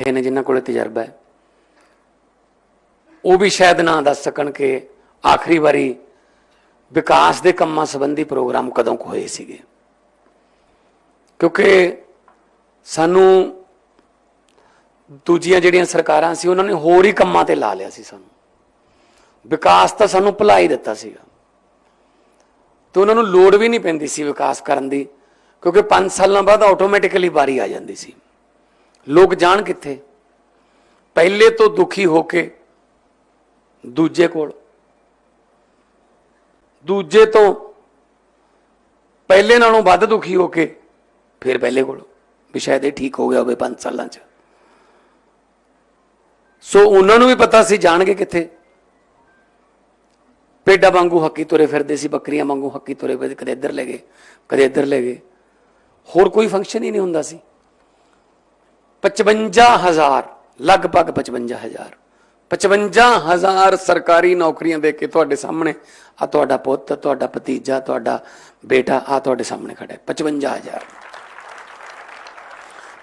ਇਹ ਨੇ ਜਿਨ੍ਹਾਂ ਕੋਲੇ ਤਜਰਬਾ ਹੈ। ਉਹ ਵੀ ਸ਼ਾਇਦ ਨਾ ਦੱਸ ਸਕਣ ਕਿ ਆਖਰੀ ਵਾਰੀ ਵਿਕਾਸ ਦੇ ਕੰਮਾਂ ਸੰਬੰਧੀ ਪ੍ਰੋਗਰਾਮ ਕਦੋਂ ਕੁ ਹੋਏ ਸੀਗੇ। ਕਿਉਂਕਿ ਸਾਨੂੰ ਦੂਜੀਆਂ ਜਿਹੜੀਆਂ ਸਰਕਾਰਾਂ ਸੀ, ਉਹਨਾਂ ਨੇ ਹੋਰ ਹੀ ਕੰਮਾਂ ਤੇ ਲਾ ਲਿਆ ਸੀ ਸਾਨੂੰ। ਵਿਕਾਸ ਤਾਂ ਸਾਨੂੰ ਭੁਲਾ ਹੀ ਦਿੱਤਾ ਸੀਗਾ। ਤੇ ਉਹਨਾਂ ਨੂੰ ਲੋੜ ਵੀ ਨਹੀਂ ਪੈਂਦੀ ਸੀ ਵਿਕਾਸ ਕਰਨ ਦੀ, ਕਿਉਂਕਿ 5 ਸਾਲਾਂ ਬਾਅਦ ਆਟੋਮੈਟਿਕਲੀ ਵਾਰੀ ਆ ਜਾਂਦੀ ਸੀ। ਲੋਕ ਜਾਣ ਕਿੱਥੇ? ਪਹਿਲੇ ਤੋਂ ਦੁਖੀ ਹੋ ਕੇ ਦੂਜੇ ਕੋਲ। ਦੂਜੇ ਤੋਂ ਪਹਿਲੇ ਨਾਲੋਂ ਵੱਧ ਦੁਖੀ ਹੋ ਕੇ ਫਿਰ ਪਹਿਲੇ ਕੋਲ। ਵੀ ਸ਼ਾਇਦ ਇਹ ਠੀਕ ਹੋ ਗਿਆ ਹੋਵੇ 5 ਸਾਲਾਂ 'ਚ। ਸੋ ਉਹਨਾਂ ਨੂੰ ਵੀ ਪਤਾ ਸੀ ਜਾਣਗੇ ਕਿੱਥੇ। ਪੇਡਾ ਵਾਂਗੂ ਹੱਕੀ ਤੁਰੇ ਫਿਰਦੇ ਸੀ, ਬੱਕਰੀਆਂ ਵਾਂਗੂ ਹੱਕੀ ਤੁਰੇ ਫਿਰਦੇ ਕਦੇ ਇੱਧਰ ਲੈ ਗਏ, ਕਦੇ ਇੱਧਰ ਲੈ ਗਏ। ਹੋਰ ਕੋਈ ਫੰਕਸ਼ਨ ਹੀ ਨਹੀਂ ਹੁੰਦਾ ਸੀ। 55000 ਲਗਭਗ 55000 55000 ਸਰਕਾਰੀ ਨੌਕਰੀਆਂ ਦੇ ਕੇ ਤੁਹਾਡੇ ਸਾਹਮਣੇ ਆ ਤੁਹਾਡਾ ਪੁੱਤ, ਤੁਹਾਡਾ ਭਤੀਜਾ, ਤੁਹਾਡਾ ਬੇਟਾ ਆ ਤੁਹਾਡੇ ਸਾਹਮਣੇ ਖੜਾ ਹੈ। 55000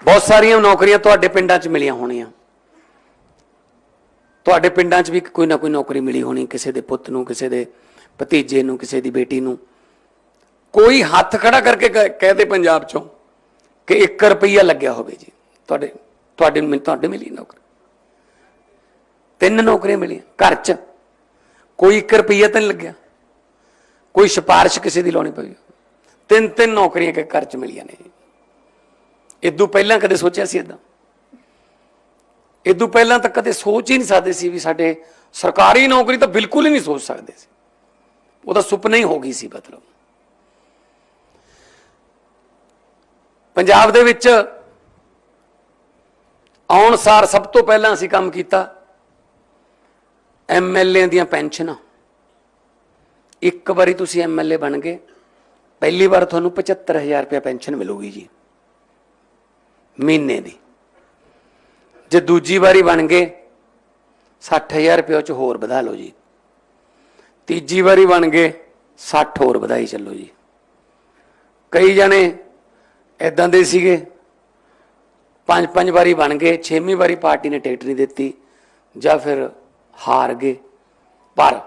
ਬਹੁਤ ਸਾਰੀਆਂ ਨੌਕਰੀਆਂ ਤੁਹਾਡੇ ਪਿੰਡਾਂ 'ਚ ਮਿਲੀਆਂ ਹੋਣੀਆਂ। ਤੁਹਾਡੇ ਪਿੰਡਾਂ 'ਚ ਵੀ ਕੋਈ ਨਾ ਕੋਈ ਨੌਕਰੀ ਮਿਲੀ ਹੋਣੀ, ਕਿਸੇ ਦੇ ਪੁੱਤ ਨੂੰ, ਕਿਸੇ ਦੇ ਭਤੀਜੇ ਨੂੰ, ਕਿਸੇ ਦੀ ਬੇਟੀ ਨੂੰ। ਕੋਈ ਹੱਥ ਖੜਾ ਕਰਕੇ ਕਹਿ- ਕਹਿ ਦੇ ਪੰਜਾਬ 'ਚੋਂ ਕਿ 1 ਰੁਪਈਆ ਲੱਗਿਆ ਹੋਵੇ ਜੀ। ਤੁਹਾਡੇ ਤੁਹਾਡੇ ਨੂੰ ਤੁਹਾਡੇ ਮਿਲੀ ਨੌਕਰੀ। ਤਿੰਨ ਨੌਕਰੀਆਂ ਮਿਲੀਆਂ, ਘਰ 'ਚ। ਕੋਈ 1 ਰੁਪਈਆ ਤਾਂ ਨਹੀਂ ਲੱਗਿਆ। ਕੋਈ ਸਿਫਾਰਿਸ਼ ਕਿਸੇ ਦੀ ਲਾਉਣੀ ਪਈ। ਤਿੰਨ ਤਿੰਨ ਨੌਕਰੀਆਂ ਕਿ ਘਰ 'ਚ ਮਿਲੀਆਂ ਨੇ। ਇਦੋਂ ਪਹਿਲਾਂ ਕਦੇ ਸੋਚਿਆ ਸੀ ਇਦਾਂ ਇਦੋਂ ਪਹਿਲਾਂ ਤਾਂ ਕਦੇ ਸੋਚ ਹੀ ਨਹੀਂ ਸਕਦੇ ਸੀ ਵੀ ਸਾਡੇ ਸਰਕਾਰੀ ਨੌਕਰੀ ਤਾਂ ਬਿਲਕੁਲ ਹੀ ਨਹੀਂ ਸੋਚ ਸਕਦੇ ਸੀ। ਉਹਦਾ ਸੁਪਨਾ ਹੀ ਹੋ ਗਈ ਸੀ ਮਤਲਬ। ਪੰਜਾਬ ਦੇ ਵਿੱਚ ਆਉਣ ਸਾਰ ਸਭ ਤੋਂ ਪਹਿਲਾਂ ਅਸੀਂ ਕੰਮ ਕੀਤਾ ਐਮਐਲਏ ਦੀਆਂ ਪੈਨਸ਼ਨਾਂ। ਇੱਕ ਵਾਰੀ ਤੁਸੀਂ ਐਮਐਲਏ ਬਣ ਗਏ, ਪਹਿਲੀ ਵਾਰ ਤੁਹਾਨੂੰ 75000 ਰੁਪਏ ਪੈਨਸ਼ਨ ਮਿਲੂਗੀ ਜੀ, ਮਹੀਨੇ ਦੀ। ਜੇ ਦੂਜੀ ਵਾਰੀ ਬਣ ਗਏ 60000 ਰੁਪਏ ਉਹ ਚ ਹੋਰ ਵਧਾ ਲਓ ਜੀ। ਤੀਜੀ ਵਾਰੀ ਬਣ ਗਏ 60 ਹੋਰ ਵਧਾਈ ਚੱਲੋ ਜੀ। ਕਈ ਜਣੇ ਇਦਾਂ ਦੇ ਸੀਗੇ ਪੰਜ ਪੰਜ ਵਾਰੀ ਬਣ ਗਏ, ਛੇਵੀਂ ਵਾਰੀ ਪਾਰਟੀ ਨੇ ਟਿਕਟ ਨਹੀਂ ਦਿੱਤੀ, ਜਾਂ ਫਿਰ ਹਾਰ ਗਏ। ਪਰ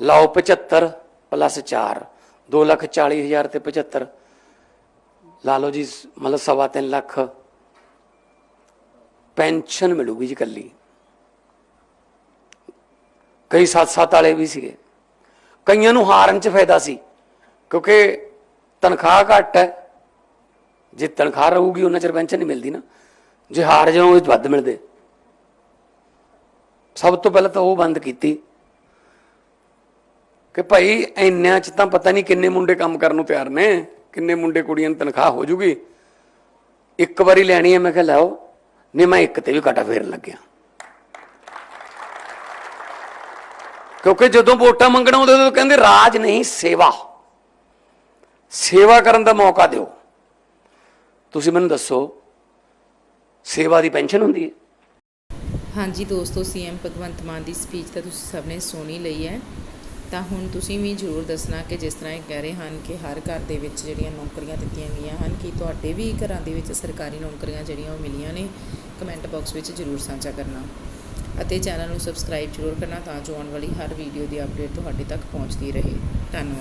ਲਓ 75 ਪਲੱਸ 4 2 ਲੱਖ 40 ਹਜ਼ਾਰ ਤੇ 75 ਲਾ ਲਓ ਜੀ, ਮਤਲਬ ਸਵਾ ਤਿੰਨ ਲੱਖ। ਪੈਨਸ਼ਨ ਮਿਲੂਗੀ ਜੀ ਕੱਲੀ ਕਈ ਸੱਤ ਸੱਤ ਵਾਲੇ ਵੀ ਸੀਗੇ। ਕਈਆਂ ਨੂੰ ਹਾਰਨ ਚ ਫਾਇਦਾ ਸੀ, ਕਿਉਂਕਿ ਤਨਖਾਹ ਘੱਟ ਹੈ। ਜੇ ਤਨਖਾਹ ਰਹੂਗੀ, ਉਹਨਾਂ ਚਿਰ ਪੈਨਸ਼ਨ ਨਹੀਂ ਮਿਲਦੀ ਨਾ। ਜੇ ਹਾਰ ਜਾਓ, ਉਹ ਵੱਧ ਮਿਲਦੇ। ਸਭ ਤੋਂ ਪਹਿਲਾਂ ਤਾਂ ਉਹ ਬੰਦ ਕੀਤੀ। ਕਿ ਭਾਈ, ਇੰਨਿਆਂ ਚ ਤਾਂ ਪਤਾ ਨਹੀਂ ਕਿੰਨੇ ਮੁੰਡੇ ਕੰਮ ਕਰਨ ਨੂੰ ਤਿਆਰ ਨੇ, ਕਿੰਨੇ ਮੁੰਡੇ ਕੁੜੀਆਂ ਨੂੰ ਤਨਖਾਹ ਹੋ ਜੂਗੀ। ਇੱਕ ਵਾਰੀ ਲੈਣੀ ਹੈ, ਮੈਂ ਕਿਹਾ ਲਾਓ ਨਹੀਂ, ਮੈਂ ਇੱਕ ਤੇ ਵੀ ਕਾਟਾ ਫੇਰਨ ਲੱਗਿਆ। ਕਿਉਂਕਿ ਜਦੋਂ ਵੋਟਾਂ ਮੰਗਣ ਆਉਂਦੇ, ਉਦੋਂ ਕਹਿੰਦੇ ਰਾਜ ਨਹੀਂ, ਸੇਵਾ। ਸੇਵਾ ਕਰਨ ਦਾ ਮੌਕਾ ਦਿਓ। ਤੁਸੀਂ ਮੈਨੂੰ ਦੱਸੋ, ਸੇਵਾ ਦੀ ਪੈਨਸ਼ਨ ਹੁੰਦੀ ਹੈ? ਹਾਂਜੀ ਦੋਸਤੋ ਸੀਐਮ ਭਗਵੰਤ ਮਾਨ ਦੀ ਸਪੀਚ ਤਾਂ ਤੁਸੀਂ ਸਭ ਨੇ ਸੁਣੀ ਲਈ ਹੈ। ਤਾਂ ਹੁਣ ਤੁਸੀਂ ਵੀ ਜ਼ਰੂਰ ਦੱਸਣਾ ਕਿ ਜਿਸ ਤਰ੍ਹਾਂ ਇਹ ਕਹਿ ਰਹੇ ਹਨ ਕਿ ਹਰ ਘਰ ਦੇ ਵਿੱਚ ਜਿਹੜੀਆਂ ਨੌਕਰੀਆਂ ਦਿੱਤੀਆਂ ਗਈਆਂ ਹਨ, ਕਿ ਤੁਹਾਡੇ ਵੀ ਘਰਾਂ ਦੇ ਵਿੱਚ ਸਰਕਾਰੀ ਨੌਕਰੀਆਂ ਜਿਹੜੀਆਂ ਉਹ ਮਿਲੀਆਂ ਨੇ? ਕਮੈਂਟ ਬਾਕਸ ਵਿੱਚ ਜ਼ਰੂਰ ਸਾਂਝਾ ਕਰਨਾ। ਅਤੇ ਚੈਨਲ ਨੂੰ ਸਬਸਕ੍ਰਾਈਬ ਜ਼ਰੂਰ ਕਰਨਾ ਤਾਂ ਜੋ ਆਉਣ ਵਾਲੀ ਹਰ ਵੀਡੀਓ ਦੀ ਅਪਡੇਟ ਤੁਹਾਡੇ ਤੱਕ ਪਹੁੰਚਦੀ ਰਹੇ। ਧੰਨਵਾਦ।